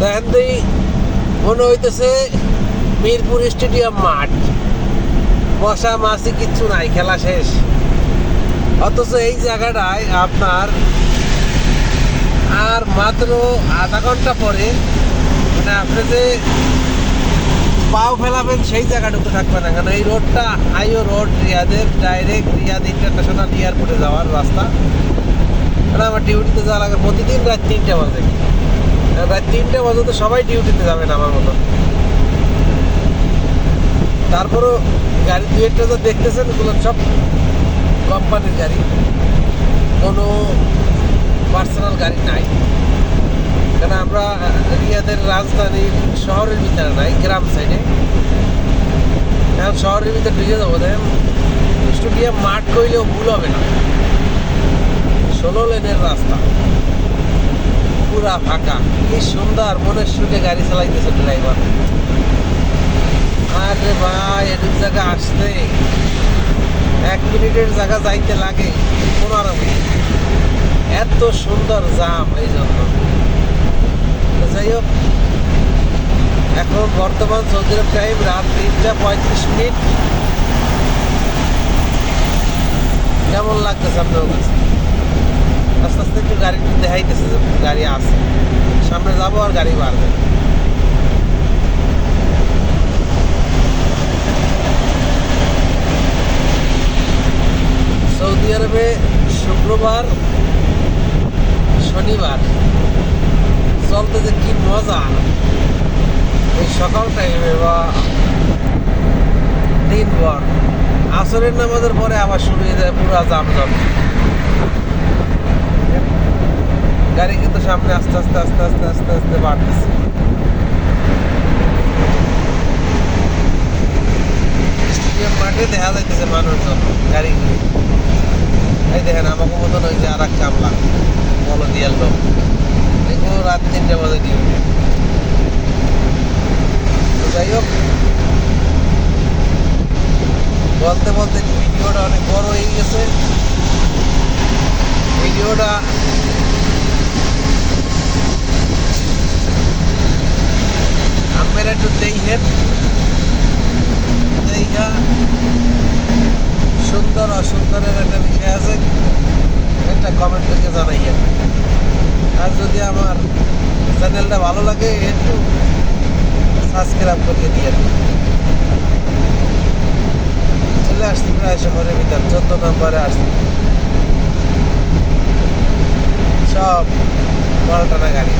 দেখেন এই মনে হইতেছে মিরপুর স্টেডিয়াম মাঠ। মশা মাছি কিচ্ছু নাই, খেলা শেষ। অথচ এই জায়গাটায় আপনার আর মাত্র আধা ঘণ্টা পরে মানে আপনি যে পাও ফেলাবেন, সেই জায়গাটুকু থাকবে না। কেন এই রোডটা হাইও রোড, রিয়াদের ডাইরেক্ট রিয়াদ ইন্টারন্যাশনাল এয়ারপোর্টে যাওয়ার রাস্তা। মানে আমার ডিউটিতে যাওয়া লাগে প্রতিদিন রাত তিনটে বাজে। রাত তিনটে বাজে তো সবাই ডিউটিতে যাবেন আমার মতো। তারপরও গাড়ি দু একটা যা দেখতেছেন, এগুলো সব কোম্পানির গাড়ি। কোনো পার্সোনাল গাড়ি নাই। কারণ আমরা রিয়াদের রাজধানী শহরের ভিতরে নাই, গ্রাম সাইডে এখন শহরের ভিতরে ঢুকে যাব, দেখেন, স্টুডিয়াম মাঠ কইলেও ভুল হবে না। ষোলো লেনের রাস্তা। পুরা ফাঁকা। কি সুন্দর মনের সুখে গাড়ি চালাইতেছে ড্রাইভার আরে ভাই, এদিক জায়গা আসতে। এক মিনিটের জায়গা যাইতে লাগে, পনেরো মিনিট। এত সুন্দর জাম এই জন্য। যাই হোক, এখন বর্তমান সৌদি টাইম রাত তিনটা পঁয়ত্রিশ মিনিট। কেমন লাগতেছে আপনার কাছে? একটু গাড়ি দেখাইতেছে যে গাড়ি আছে। সামনে যাব আর গাড়ি বাড়বে সৌদি আরবে শুক্রবার, শনিবার। চলতে যে কি মজা। এই সকাল টাইমে বা দিনভর আসরের নামাজের পরে আবার শুরু হয়ে যায় পুরো জামজম গাড়ি কিন্তু সামনে আস্তে আস্তে আস্তে আস্তে আস্তে আস্তে বাড়তেছে। স্টেডিয়াম মাঠে দেখা যাইতেছে মানুষজন গাড়িগুলি। এই দেখেন, আমাকে মতন ওই যে আর এক কামলা বলো দিয়ার লোক এগুলো রাত তিনটে বাজে ডিউটি যাই হোক, বলতে বলতে ভিডিওটা অনেক বড় হয়ে গেছে। ভিডিওটা আপনারা একটু দেখেন দেখা সুন্দর অসুন্দরের একটা বিষয় আছে, একটা কমেন্ট থেকে জানাইয়েন। আর যদি আমার চ্যানেলটা ভালো লাগে, একটু সাবস্ক্রাইব করিয়ে দিয়ে চলে আসছি প্রায় শহরের ভিতর, চোদ্দ নম্বরে আসছি। সব বড় টানা গাড়ি।